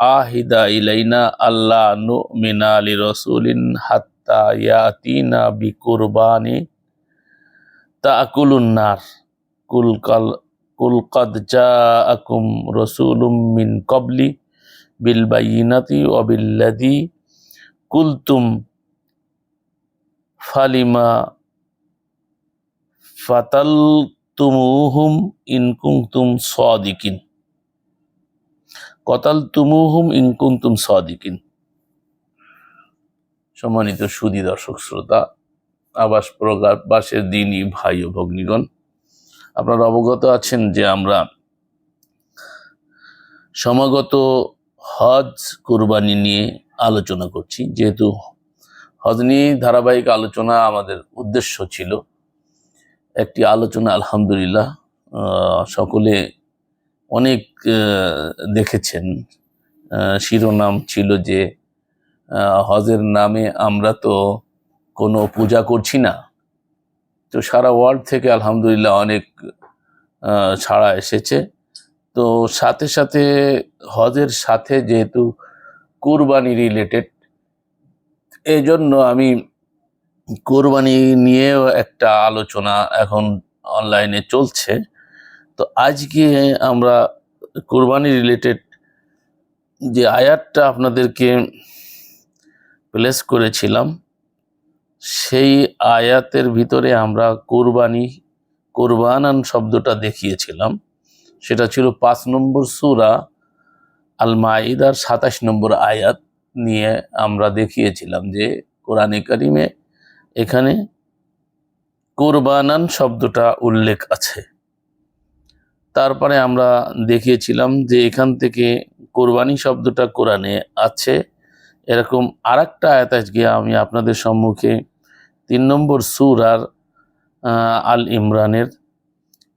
আহিদা ইলাইনা আল্লাহ নু মিনালি রসুলিন হাত্তা ইয়াতিনা বি কুরবানি তাকুলুন্নার কুলকাল কুলকাদ জা আকুম রসুলুম মিন কবলি বিল বাইনাতি অবিল্লাদি কুলতুম ফালিমা ফাতাল তুমুহুম ইনকুম তুম সদিকিন। কতাল তুমুহুম ইনকুন্তুম সাদিকিন। সম্মানিত সুদী দর্শক শ্রোতা, আবাস প্রকাশের দিনই ভাই ও ভগ্নীগণ, আপনারা অবগত আছেন যে আমরা সমাগত হজ কোরবানি নিয়ে আলোচনা করছি। যেহেতু হজ নিয়ে ধারাবাহিক আলোচনা আমাদের উদ্দেশ্য ছিল, একটি আলোচনা আলহামদুলিল্লাহ সকলে অনেক দেখেছেন। শিরোনাম ছিল যে হজের নামে আমরা তো কোনো পূজা করছি না। তো সারা ওয়ার্ল্ড থেকে আলহামদুলিল্লাহ অনেক ছাড়া এসেছে। তো সাথে সাথে হজের সাথে যেহেতু কোরবানি রিলেটেড এই জন্য আমি কোরবানি নিয়েও একটা আলোচনা এখন অনলাইনে চলছে। তো আজকে আমরা কোরবানি রিলেটেড যে আয়াতটা আপনাদেরকে প্লেস করেছিলাম, সেই আয়াতের ভিতরে আমরা কোরবানি, কোরবানান শব্দটা দেখিয়েছিলাম। সেটা ছিল পাঁচ নম্বর সুরা আল মাইদার সাতাশ নম্বর আয়াত নিয়ে আমরা দেখিয়েছিলাম যে কোরআনে কারিমে এখানে কোরবানান শব্দটা উল্লেখ আছে। তারপরে আমরা দেখিয়েছিলাম যে এখান থেকে কোরবানি শব্দটা কোরআনে আছে। এরকম আর একটা আয়াত আমি আপনাদের সম্মুখে তিন নম্বর সুর আর আল ইমরানের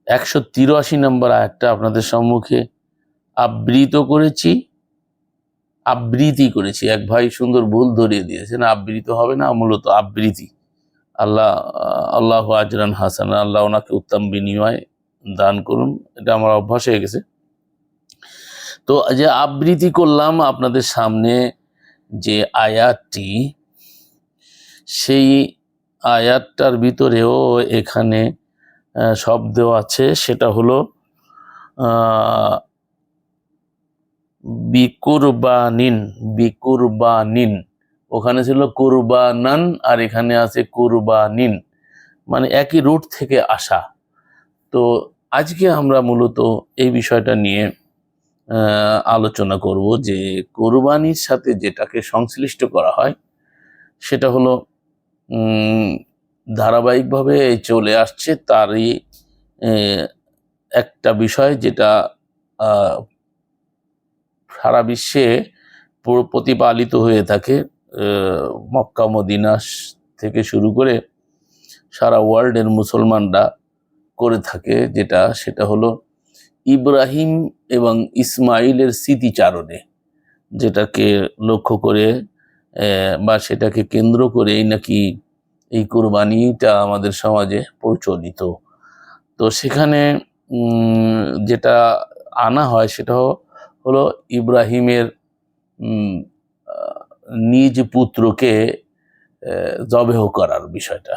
একশো তিরাশি নম্বর আয়াতটা আপনাদের সম্মুখে আবৃত করেছি আবৃতি করেছি। এক ভাই সুন্দর ভুল ধরিয়ে দিয়েছেন, আবৃত হবে না, মূলত আবৃতি আল্লাহ আল্লাহ আজরান হাসান আল্লাহ ওনাকে উত্তম বিনিময় দান করুন, এটা আমার অভ্যাস হয়ে গেছে। তো যে আবৃত্তি করলাম আপনাদের সামনে যে আয়াতটি, সেই আয়াতটার ভিতরেও এখানে শব্দ আছে, সেটা হলো বিকুরবানিন বিকুরবানিন। ওখানে ছিল কুরবানান আর এখানে আছে কুরবানিন। মানে একই রুট থেকে আসা। তো আজকে আমরা মূলত এই বিষয়টা নিয়ে আলোচনা করব যে কোরবানির সাথে যেটাকে সংশ্লিষ্ট করা হয়, সেটা হলো ধারাবাহিকভাবে চলে আসছে তারই একটা বিষয় যেটা সারা বিশ্বে প্রতিপালিত হয়ে থাকে মক্কা, মদিনা থেকে শুরু করে সারা ওয়ার্ল্ডের মুসলমানরা। করে থাকে, যেটা সেটা হলো ইব্রাহিম এবং ইসমাইলের স্মৃতিচারণে, যেটাকে লক্ষ্য করে বা সেটাকে কেন্দ্র করেই নাকি এই কোরবানিটা আমাদের সমাজে প্রচলিত। তো সেখানে যেটা আনা হয় সেটা হলো ইব্রাহিমের নিজ পুত্রকে জবেহ করার বিষয়টা।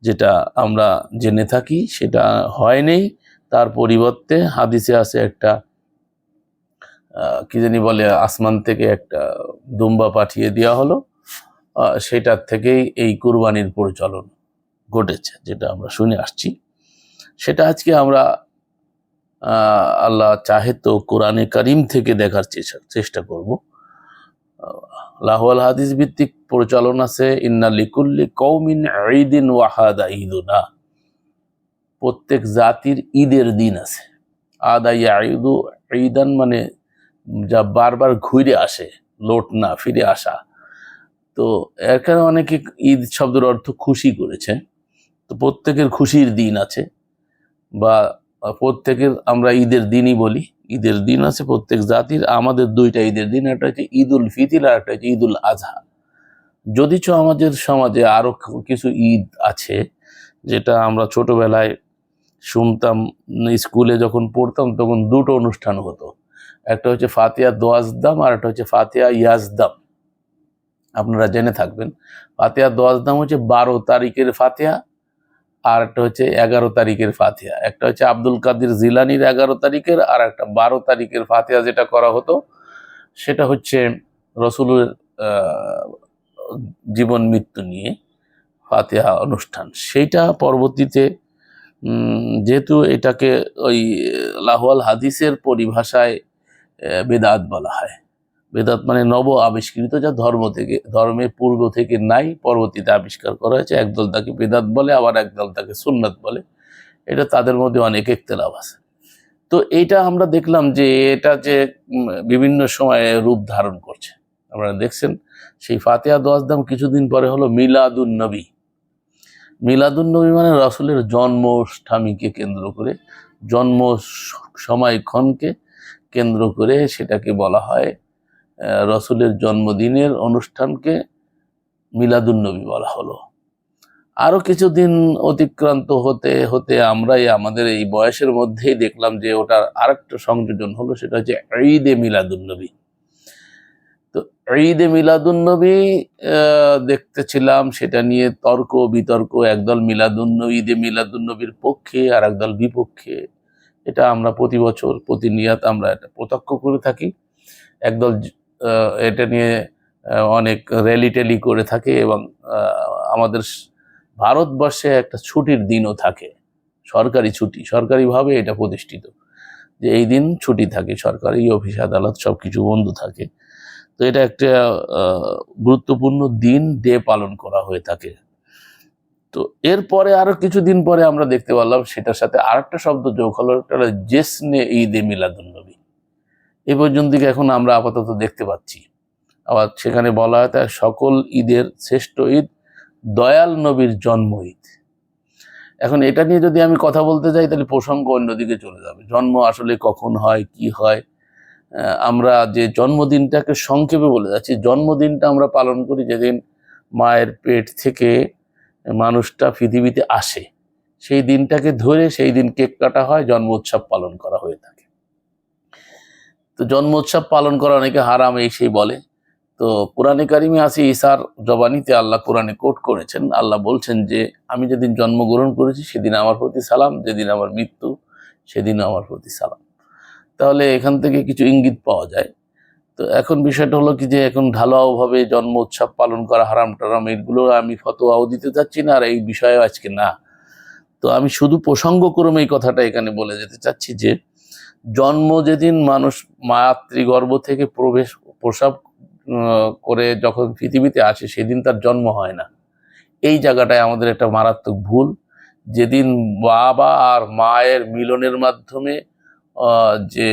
যেটা আমরা জেনে থাকি, সেটা হয়নি তার পরিবর্তে হাদিসে আছে একটা কি জানি বলে, আসমান থেকে একটা দুম্বা পাঠিয়ে দেওয়া হলো। সেটার থেকেই এই কুরবানির প্রচলন ঘটেছে, যেটা আমরা শুনে আসছি। সেটা আজকে আমরা আল্লাহ চাহে তো কোরআনে করিম থেকে দেখার চেষ্টা- করব। লাহওয়াল হাদিস ভিত্তিক প্রচলন আছে, ইন্না লিকুল্লি কৌমিন ঈদিন ওয়াহাদা ঈদুনা। প্রত্যেক জাতির ঈদের দিন আছে। আদা ইয়াঈদু ঈদান মানে যা বারবার ঘুরে আসে, লোট না, ফিরে আসা। তো এখানে অনেকে ঈদ শব্দের অর্থ খুশি করেছে। তো প্রত্যেকের খুশির দিন আছে বা প্রত্যেকের আমরা ঈদের দিনই বলি। ঈদের দিন আছে প্রত্যেক জাতির। আমাদের দুইটা ঈদের দিন, একটা হচ্ছে ঈদ উল ফিতির আর একটা হচ্ছে ঈদ উল আজহা যদিচ আমাদের সমাজে আরও কিছু ঈদ আছে, যেটা আমরা ছোটবেলায় শুনতাম স্কুলে যখন পড়তাম তখন দুটো অনুষ্ঠান হতো। একটা হচ্ছে ফাতিয়া দোয়াজদাম আর একটা হচ্ছে ফাতিয়া ইয়াজদাম। আপনারা জেনে থাকবেন, ফাতিয়া দোয়াজদাম হচ্ছে বারো তারিখের ফাতিয়া আর একটা হচ্ছে এগারো তারিখের ফাতিয়া। একটা হচ্ছে আব্দুল কাদির জিলানির এগারো তারিখের আর একটা বারো তারিখের ফাতিয়া যেটা করা হতো, সেটা হচ্ছে রসুলের জীবন মৃত্যু নিয়ে ফাতিহা অনুষ্ঠান। সেইটা পরবর্তীতে যেহেতু এটাকে ওই লাহওয়াল হাদিসের পরিভাষায় বেদাত বলা হয়। বেদাত মানে নব আবিষ্কৃত, যা ধর্ম থেকে, ধর্মের পূর্ব থেকে নাই, পরবর্তীতে আবিষ্কার করা হয়েছে। একদল তাকে বেদাত বলে, আবার একদল তাকে সুন্নাত বলে। এটা তাদের মধ্যে অনেক একতলাভ আছে। তো এইটা আমরা দেখলাম যে, এটা যে বিভিন্ন সময়ে রূপ ধারণ করছে। আপনারা দেখছেন সেই ফাতেহা দোয়াজদাম কিছুদিন পরে হলো মিলাদুন নবী। মিলাদুন নবী মানে রসুলের জন্মষ্ঠামীকে কেন্দ্র করে জন্ম সময়ক্ষণকে কেন্দ্র করে সেটাকে বলা হয় রসুলের জন্মদিনের অনুষ্ঠানকে মিলাদুন নবী বলা হলো। আরও কিছুদিন অতিক্রান্ত হতে হতে আমরাই আমাদের এই বয়সের মধ্যেই দেখলাম যে ওটার আরেকটা সংযোজন হলো, সেটা হচ্ছে ঈদে মিলাদুন নবী। তো ঈদে মিলাদুন নবী আহ, দেখতেছিলাম সেটা নিয়ে তর্ক বিতর্ক একদল মিলাদুন ঈদে মিলাদুন নবীর পক্ষে আর একদল বিপক্ষে। এটা আমরা প্রতি বছর প্রতিনিয়ত আমরা এটা প্রত্যক্ষ করে থাকি। একদল এটা নিয়ে অনেক র্যালি টেলি করে থাকে এবং আমাদের ভারতবর্ষে একটা ছুটির দিনও থাকে। সরকারি ছুটি সরকারিভাবে এটা প্রতিষ্ঠিত। যে এই দিন ছুটি থাকে সরকারি অফিস আদালত সব কিছু বন্ধ থাকে। তো এটা একটা গুরুত্বপূর্ণ দিন ডে পালন করা হয়ে থাকে। তো এরপরে আরও কিছুদিন পরে আমরা দেখতে পারলাম সেটার সাথে আরেকটা শব্দ যোগ হলো, একটা জেসনে ঈদ এ মিলাদুন্নবী। এ পর্যন্ত এখন আমরা আপাতত দেখতে পাচ্ছি। আবার সেখানে বলা হয় সকল ঈদের শ্রেষ্ঠ ঈদ দয়াল নবীর জন্ম ঈদ। এখন এটা নিয়ে যদি আমি কথা বলতে যাই তাহলে প্রসঙ্গ অন্যদিকে চলে যাবে। জন্ম আসলে কখন হয়, কি হয় আমরা যে জন্মদিনটাকে সংক্ষেপে বলে যাচ্ছি, জন্মদিনটা আমরা পালন করি যেদিন মায়ের পেট থেকে মানুষটা পৃথিবীতে আসে। সেই দিনটাকে ধরে সেই দিন কেক কাটা হয়, জন্ম উৎসব পালন করা হয়ে থাকে। তো জন্ম উৎসব পালন করা অনেকে হারাম এই সেই বলে। তো কোরআনে কারিমে আছে ঈসার জবানিতে আল্লাহ কোরআনে কোট করেছেন। আল্লাহ বলছেন যে, আমি যেদিন জন্মগ্রহণ করেছি, সেদিন আমার প্রতি সালাম, যেদিন আমার মৃত্যু সেদিন আমার প্রতি সালাম। তাহলে এখান থেকে কিছু ইঙ্গিত পাওয়া যায়। তো এখন বিষয়টা হলো কি যে এখন ঢালাওভাবে জন্ম উৎসব পালন করা, হারাম টারাম, এগুলো আমি ফতোয়াও দিতে চাচ্ছি না আর এই বিষয়ে আজকে না। তো আমি শুধু প্রসঙ্গক্রমে এই কথাটা এখানে বলে যেতে চাচ্ছি যে, জন্ম যেদিন মানুষ মাতৃগর্ভ থেকে প্রবেশ, প্রসাব করে যখন পৃথিবীতে আসে, সেদিন তার জন্ম হয় না। এই জায়গাটায় আমাদের একটা মারাত্মক ভুল। যেদিন বাবা আর মায়ের মিলনের মাধ্যমে যে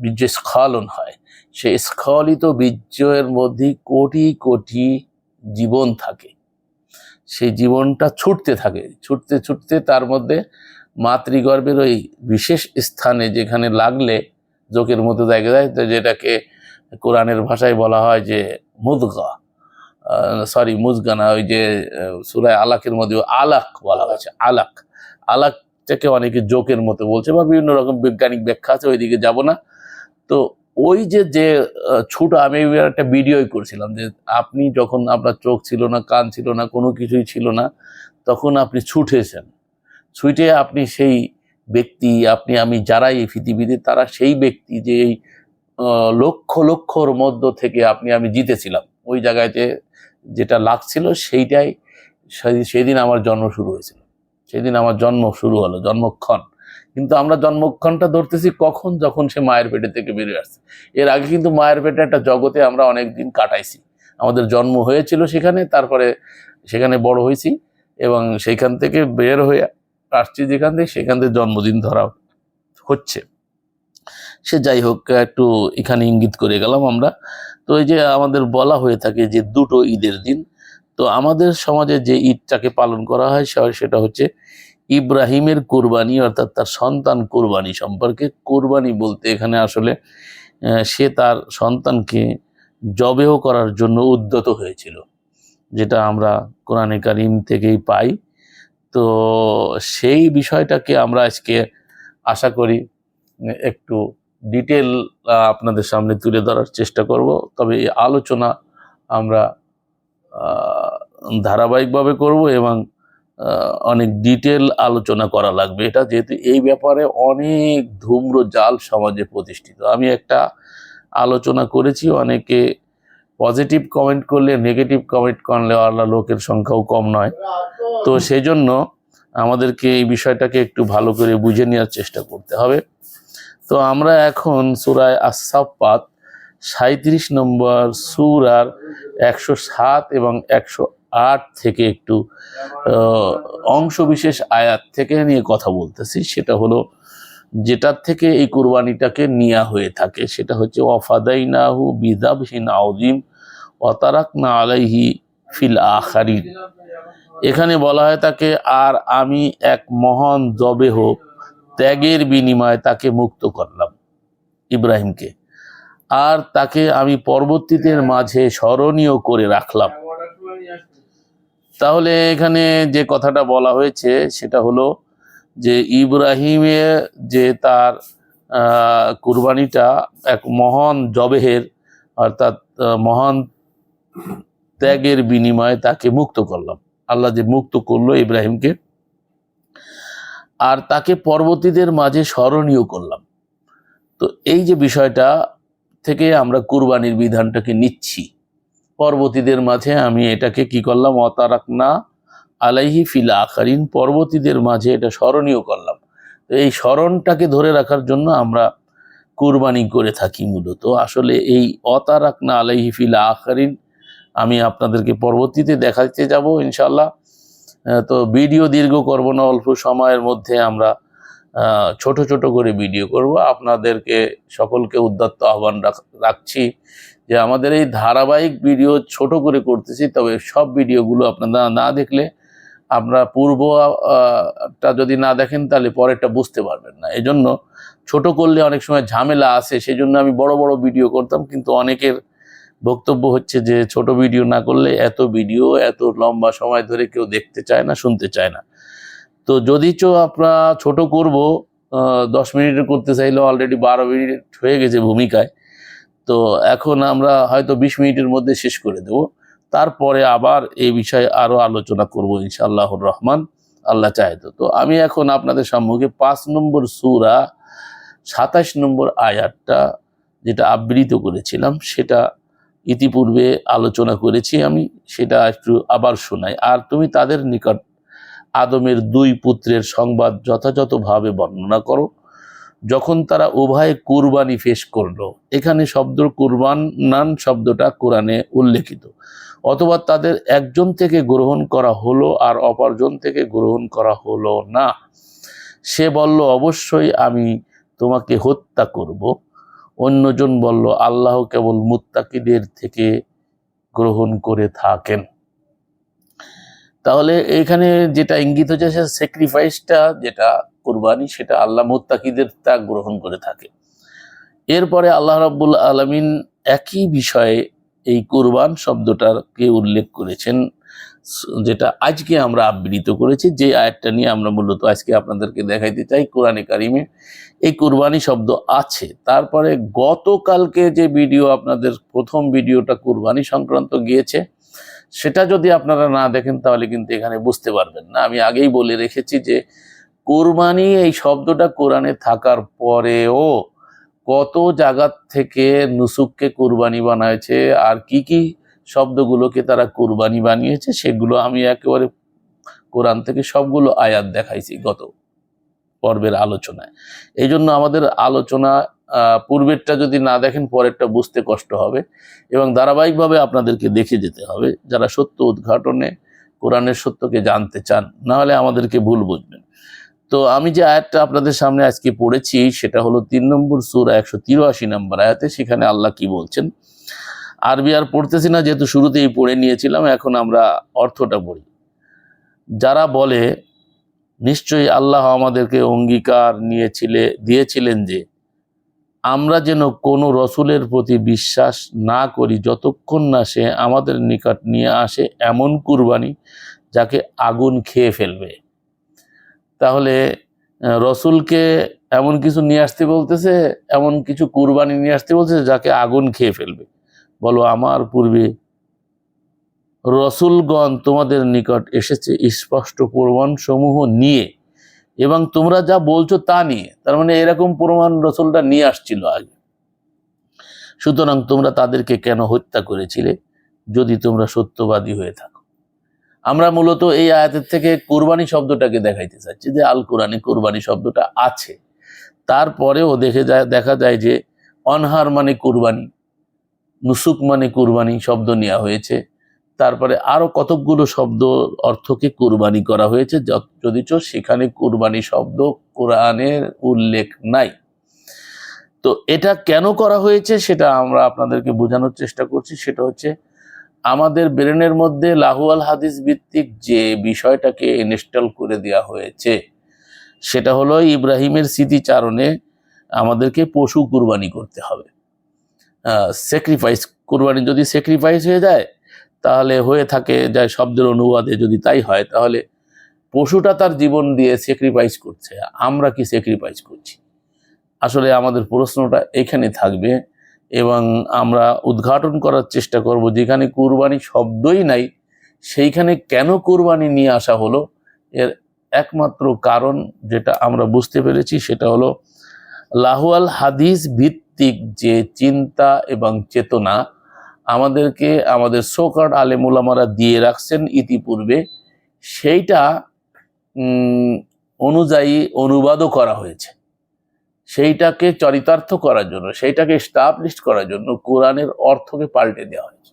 বীর্য স্খলন হয়, সেই স্খলিত বীর্যের মধ্যে কোটি কোটি জীবন থাকে। সেই জীবনটা ছুটতে থাকে, ছুটতে ছুটতে তার মধ্যে মাতৃগর্ভের ওই বিশেষ স্থানে যেখানে লাগলে জোকের মতো দেখা যায়, তো যেটাকে কোরআনের ভাষায় বলা হয় যে মুদগা। সরি মুজগানা ওই যে সুরায় আলাকের মধ্যে আলাক বলা হয়েছে আলাক। আলাক আলাকটাকে অনেকে জোকের মতো বলছে বা বিভিন্ন রকম বৈজ্ঞানিক ব্যাখ্যা আছে, ওইদিকে যাব না। তো ওই যে যে ছুট, আমি একটা ভিডিওই করছিলাম যে আপনি যখন আপনার চোখ ছিল না, কান ছিল না, কোনো কিছুই ছিল না, তখন আপনি ছুটেছেন ছুটে আপনি সেই ব্যক্তি, আপনি, আমি যারাই এই পৃথিবীতে, তারা সেই ব্যক্তি যে এই লক্ষ, লক্ষর মধ্য থেকে আপনি, আমি জিতেছিলাম। ওই জায়গাতে যেটা লাগছিল সেইটাই সেদিন আমার জন্ম শুরু হয়েছিল। সেদিন আমার জন্ম শুরু হলো, জন্মক্ষণ। কিন্তু আমরা জন্মক্ষণটা ধরতেছি কখন? যখন সে মায়ের পেটে থেকে বেরিয়ে আসছে। এর আগে কিন্তু মায়ের পেটে একটা জগতে আমরা অনেক দিন কাটাইছি। আমাদের জন্ম হয়েছিল সেখানে, তারপরে সেখানে বড় হয়েছি এবং সেইখান থেকে বের হয়ে আসছি যেখান থেকে, সেখান থেকে জন্মদিন ধরা হচ্ছে। সে যাই হোক, একটু এখানে ইঙ্গিত করে গেলাম আমরা। তো এই যে আমাদের বলা হয়ে থাকে যে দুটো ঈদের দিন, তো আমাদের সমাজে যে ঈদটাকে পালন করা হয়, সেটা হচ্ছে ইব্রাহিমের কোরবানি, অর্থাৎ তার সন্তান কোরবানি সম্পর্কে কোরবানি বলতে এখানে আসলে সে তার সন্তানকে জবেহ করার জন্য উদ্যত হয়েছিল, যেটা আমরা কোরআনে কারিম থেকেই পাই। তো সেই বিষয়টাকে আমরা আজকে আশা করি, একটু ডিটেল আপনাদের সামনে তুলে ধরার চেষ্টা করব। তবে এই আলোচনা আমরা ধারাবাহিকভাবে করব এবং অনেক ডিটেল আলোচনা করা লাগবে। এটা যেহেতু এই ব্যাপারে অনেক ধূম্র জাল সমাজে প্রতিষ্ঠিত। আমি একটা আলোচনা করেছি, অনেকে পজিটিভ কমেন্ট করলে নেগেটিভ কমেন্ট করলে আল্লাহ লোকের সংখ্যাও কম নয়। তো সেই জন্য আমাদেরকে এই বিষয়টাকে একটু ভালো করে বুঝে নেওয়ার চেষ্টা করতে হবে। তো আমরা এখন সুরায় আসাপাত সাঁত্রিশ নম্বর সুরার একশো সাত এবং একশো আট থেকে একটু অংশবিশেষ আয়াত থেকে নিয়ে কথা বলতেছি। সেটা হলো, যেটার থেকে এই কুরবানিটাকে নেওয়া হয়ে থাকে, সেটা হচ্ছে, ওয়াফাদাইনাহু বিদাবহিন আউজিম ওয়াতারাকনা আলাইহি ফিল আখারিন। এখানে বলা হয় তাকে, আর আমি এক মহান জবেহ, ত্যাগের বিনিময়ে তাকে মুক্ত করলাম ইব্রাহিমকে। আর তাকে আমি পরবর্তীদের মাঝে স্মরণীয় করে রাখলাম। তাহলে এখানে যে কথাটা বলা হয়েছে সেটা হলো যে ইব্রাহিমের যে তার কুরবানিটা এক মহান জবেহের, অর্থাৎ মহান ত্যাগের বিনিময়ে তাকে মুক্ত করলাম। আল্লাহ যে মুক্ত করল ইব্রাহিমকে। আর তাকে পর্বতীদের মাঝে স্মরণীয় করলাম। তো এই যে বিষয়টা থেকে আমরা কুরবানির বিধানটাকে নিচ্ছি। পর্বতীদের মাঝে আমি এটাকে কি করলাম? অতারাকনা আলাইহি ফিল আখারিন, পর্বতীদের মাঝে এটা স্মরণীয় করলাম। তো এই স্মরণটাকে ধরে রাখার জন্য আমরা কুরবানি করে থাকি মূলত। আসলে এই অতারাকনা আলাইহি ফিল আখারিন আমি আপনাদেরকে পরবর্তীতে দেখাতে যাব ইনশাল্লাহ তো ভিডিও দীর্ঘ করব না, অল্প সময়ের মধ্যে আমরা ছোট ছোট করে ভিডিও করব। আপনাদেরকে সকলকে উদ্যত্ত আহ্বান রাখ- রাখছি যে আমাদের এই ধারাবাহিক ভিডিও ছোট করে করতেছি তবে সব ভিডিওগুলো আপনারা না দেখলে আপনারা পূর্ব আহ, টা যদি না দেখেন তাহলে পরেরটা বুঝতে পারবেন না। এই জন্য ছোট করলে অনেক সময় ঝামেলা আসে সেই জন্য আমি বড় বড় ভিডিও করতাম কিন্তু অনেকের বক্তব্য হচ্ছে যে ছোট ভিডিও না করলে এত ভিডিও এত লম্বা সময় ধরে কেউ দেখতে চায় না শুনতে চায় না। তো যদি চো আমরা ছোট করব দশ মিনিটের করতে চাইলে অলরেডি বারো মিনিট হয়ে গেছে ভূমিকায়। তো এখন আমরা হয়তো বিশ মিনিটের মধ্যে শেষ করে দেব। তারপরে আবার এই বিষয়ে আরও আলোচনা করব ইনশাআল্লাহুর রহমান। আল্লাহ চাহে তো আমি এখন আপনাদের সম্মুখে পাঁচ নম্বর সুরা, সাতাশ নম্বর আয়াতটা যেটা আবৃত করেছিলাম, সেটা ইতিপূর্বে আলোচনা করেছি আমি, সেটা একটু আবার শোনাই। আর তুমি তাদের নিকট আদমের দুই পুত্রের সংবাদ যথাযথভাবে বর্ণনা করো। যখন তারা উভয়ে কুরবানি পেশ করল, এখানে শব্দ কুরবান নান শব্দটা কোরআনে উল্লেখিত। অথবা তাদের একজন থেকে গ্রহণ করা হলো আর অপরজন থেকে গ্রহণ করা হলো না। সে বলল, অবশ্যই আমি তোমাকে হত্যা করব। অন্যজন বলল, আল্লাহ কেবল মুত্তাকিদের থেকে গ্রহণ করে থাকেন। তাহলে এখানে যেটা ইঙ্গিত হচ্ছে সে স্যাক্রিফাইসটা যেটা কোরবানি, সেটা আল্লাহ মোত্তাকিদের তা গ্রহণ করে থাকে। এরপরে আল্লাহ রাব্বুল আলমিন একই বিষয়ে এই কুরবান শব্দটাকে উল্লেখ করেছেন, যেটা আজকে আমরা আবৃত করেছি। যে আয়াতটা নিয়ে আমরা মূলত আজকে আপনাদেরকে দেখাইতে চাই কোরআনে কারিমে, এই কুরবানি শব্দ আছে। তারপরে গতকালকে যে ভিডিও, আপনাদের প্রথম ভিডিওটা কোরবানি সংক্রান্ত গিয়েছে সেটা যদি আপনারা না দেখেন, তাহলে কিন্তু এখানে বুঝতে পারবেন না। আমি আগেই বলে রেখেছি যে, কোরবানি এই শব্দটা কোরআনে থাকার পরেও কত জায়গার থেকে নুসুককে কোরবানি বানাইছে আর কি কি শব্দগুলোকে তারা কোরবানি বানিয়েছে, সেগুলো আমি একেবারে কোরআন থেকে সবগুলো আয়াত দেখাইছি গত পর্বের আলোচনায়। এই জন্য আমাদের আলোচনা পূর্বেরটা যদি না দেখেন, পরেরটা বুঝতে কষ্ট হবে এবং ধারাবাহিকভাবে আপনাদেরকে দেখে যেতে হবে। যারা সত্য উদ্ঘাটনে, কোরআনের সত্যকে জানতে চান, না হলে আমাদেরকে ভুল বুঝবেন। তো আমি যে আয়াতটা আপনাদের সামনে আজকে পড়েছি, সেটা হলো তিন নম্বর সুরা একশো তিরাশি নম্বর আয়াতে, সেখানে আল্লাহ কি বলছেন? আরবি আর পড়তেছি না, যেহেতু শুরুতেই পড়ে নিয়েছিলাম, এখন আমরা অর্থটা পড়ি। যারা বলে, নিশ্চয়ই আল্লাহ আমাদেরকে অঙ্গীকার নিয়েছিলে, দিয়েছিলেন যে আমরা যেন কোনো রসুলের প্রতি বিশ্বাস না করি যতক্ষণ না সে আমাদের নিকট নিয়ে আসে এমন কুরবানি যাকে আগুন খেয়ে ফেলবে। তাহলে রসুলকে এমন কিছু নিয়ে আসতে বলতেছে, এমন কিছু কুরবানি নিয়ে আসতে বলতেছে যাকে আগুন খেয়ে ফেলবে। বলো, আমার পূর্বে রসুলগণ তোমাদের নিকট এসেছে স্পষ্ট প্রমাণ সমূহ নিয়ে এবং তোমরা যা বলছো তা নিয়ে, তার মানে এরকম প্রমাণ রসুলটা নিয়ে আসছিল আগে। সুতরাং তোমরা তাদেরকে কেন হত্যা করেছিলে? যদি তোমরা সত্যবাদী হয়ে থাকো। আমরা মূলত এই আয়াতের থেকে কোরবানি শব্দটাকে দেখাইতে চাচ্ছি যে, আল কোরআনে কোরবানি শব্দটা আছে। তারপরেও দেখে যায়, দেখা যায় যে, অনহার মানে কোরবানি, নুসুক মানে কোরবানি শব্দ নেওয়া হয়েছে। তারপরে আরও কতকগুলো শব্দ অর্থকে কুরবানি করা হয়েছে যদিচ সেখানে কুরবানি শব্দ কোরআনের উল্লেখ নাই। তো এটা কেন করা হয়েছে সেটা আমরা আপনাদেরকে বোঝানোর চেষ্টা করছি। সেটা হচ্ছে আমাদের ব্রেনের মধ্যে লাহুয়াল হাদিস ভিত্তিক যে বিষয়টাকে ইনস্টল করে দেওয়া হয়েছে, সেটা হলো ইব্রাহিমের স্মৃতিচারণে আমাদেরকে পশু কুরবানি করতে হবে। স্যাক্রিফাইস কুরবানি যদি স্যাক্রিফাইস হয়ে যায় তাহলে হয়ে থাকে যায় শব্দের অনুবাদে যদি তাই হয়, তাহলে পশুটা তার জীবন দিয়ে স্যাক্রিফাইস করছে, আমরা কি স্যাক্রিফাইস করছি? আসলে আমাদের প্রশ্নটা এখানে থাকবে এবং আমরা উদ্ঘাটন করার চেষ্টা করব, যেখানে কুরবানি শব্দই নাই, সেইখানে কেন কুরবানি নিয়ে আসা হলো? এর একমাত্র কারণ যেটা আমরা বুঝতে পেরেছি, সেটা হলো লাহুয়াল হাদিস ভিত্তিক যে চিন্তা এবং চেতনা আমাদেরকে আমাদের সোকাট আলেমুলামারা দিয়ে রাখছেন ইতিপূর্বে। সেইটা অনুযায়ী অনুবাদও করা হয়েছে। সেইটাকে চরিতার্থ করার জন্য, সেইটাকে স্টাবলিশ করার জন্য কোরআনের অর্থকে পাল্টে দেওয়া হয়েছে।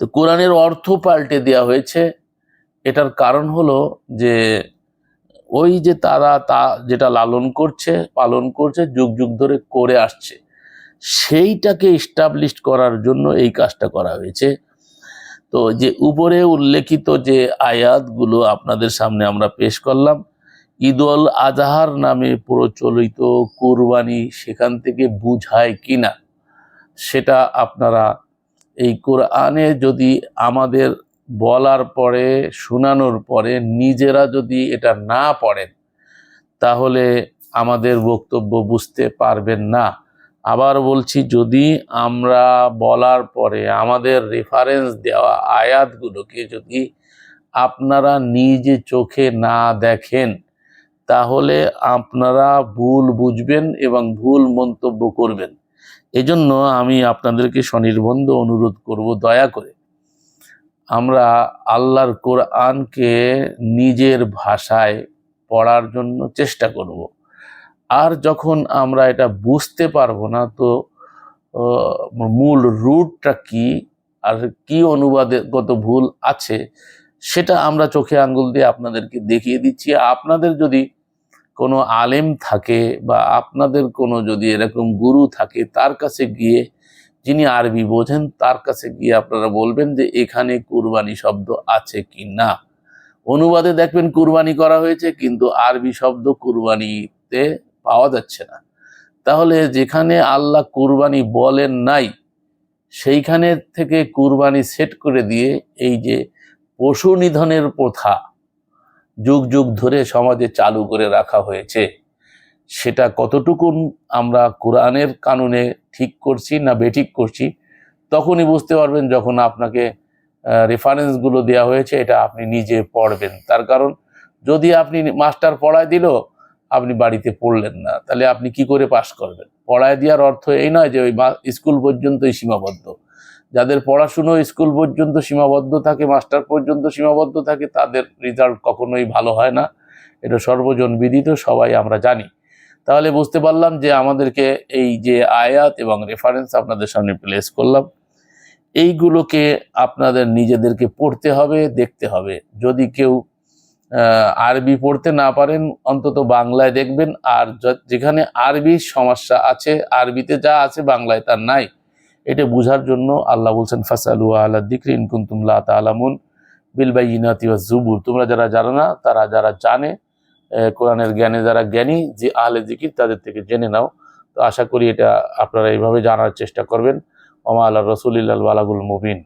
তো কোরআনের অর্থ পাল্টে দেওয়া হয়েছে, এটার কারণ হলো যে ওই যে তারা তা, যেটা লালন করছে, পালন করছে, যুগ যুগ ধরে করে আসছে। সেইটাকে স্টাবলিশ করার জন্য এই কাজটা করা হয়েছে। তো যে উপরে উল্লেখিত যে আয়াতগুলো আপনাদের সামনে আমরা পেশ করলাম ঈদুল আজহার নামে প্রচলিত কোরবানি সেখান থেকে বুঝায় কিনা, সেটা আপনারা এই কোরআনে যদি আমাদের বলার পরে, শোনানোর পরে নিজেরা যদি এটা না পড়েন, তাহলে আমাদের বক্তব্য বুঝতে পারবেন না। আবার বলছি, যদি আমরা বলার পরে আমাদের রেফারেন্স দেওয়া আয়াতগুলোকে যদি আপনারা নিজে চোখে না দেখেন, তাহলে আপনারা ভুল বুঝবেন এবং ভুল মন্তব্য করবেন। এজন্য আমি আপনাদেরকে স্বনির্বন্ধ অনুরোধ করব, দয়া করে। আমরা আল্লাহর কোরআনকে নিজের ভাষায় পড়ার জন্য চেষ্টা করব। আর যখন আমরা এটা বুঝতে পারব না, তো মূল রুটটা কি আর কি অনুবাদে গত ভুল আছে, সেটা আমরা চোখে আঙ্গুল দিয়ে আপনাদেরকে দেখিয়ে দিচ্ছি। আপনাদের যদি কোনো আলেম থাকে বা আপনাদের কোনো যদি এরকম গুরু থাকে, তার কাছে গিয়ে যিনি আরবি বোঝেন, তার কাছে গিয়ে আপনারা বলবেন যে, এখানে কুরবানি শব্দ আছে কি না? অনুবাদে দেখবেন কুরবানি করা হয়েছে, কিন্তু আরবি শব্দ কুরবানিতে পাওয়া যাচ্ছে না। তাহলে যেখানে আল্লাহ কুরবানি বলেন নাই, সেইখানে থেকে কুরবানি সেট করে দিয়ে এই যে পশু নিধনের প্রথা যুগ যুগ ধরে সমাজে চালু করে রাখা হয়েছে, সেটা কতটুকুন আমরা কোরআনের কানুনে ঠিক করছি না বেঠিক করছি, তখনই বুঝতে পারবেন যখন আপনাকে রেফারেন্সগুলো দেওয়া হয়েছে, এটা আপনি নিজে পড়বেন। তার কারণ, যদি আপনি মাস্টার পড়ায় দিল আপনি বাড়িতে পড়লেন না, তাহলে আপনি কি করে পাশ করবেন? পড়ায় দেওয়ার অর্থ এই নয় যে ওই স্কুল পর্যন্তই সীমাবদ্ধ। যাদের পড়াশুনো স্কুল পর্যন্ত সীমাবদ্ধ থাকে, মাস্টার পর্যন্ত সীমাবদ্ধ থাকে, তাদের রেজাল্ট কখনোই ভালো হয় না। এটা সর্বজন বিদিত, সবাই আমরা জানি। তাহলে বুঝতে পারলাম যে আমাদেরকে এই যে আয়াত এবং রেফারেন্স আপনাদের সামনে প্লেস করলাম। এইগুলোকে আপনাদের নিজেদেরকে পড়তে হবে, দেখতে হবে। যদি কেউ আরবি পড়তে না পারেন, অন্তত বাংলায় দেখবেন। আর যেখানে আরবির সমস্যা আছে, আরবিতে যা আছে বাংলায় তার নাই। এটা বোঝার জন্য আল্লাহ বলছেন, ফাসালু আল্লাহ দিকরি ইনকুন্তুম লা তালামুন বিল বাইনাতি ওয়াজ জুবুর তোমরা যারা জানো না, তারা যারা জানে কোরআনের জ্ঞানে যারা জ্ঞানী, যে আহলে জিকির তাদের থেকে জেনে নাও। তো আশা করি এটা আপনারা এইভাবে জানার চেষ্টা করবেন। ওমা আল্লাহ রসুলিল্লাহ বালাগুল মুবিন।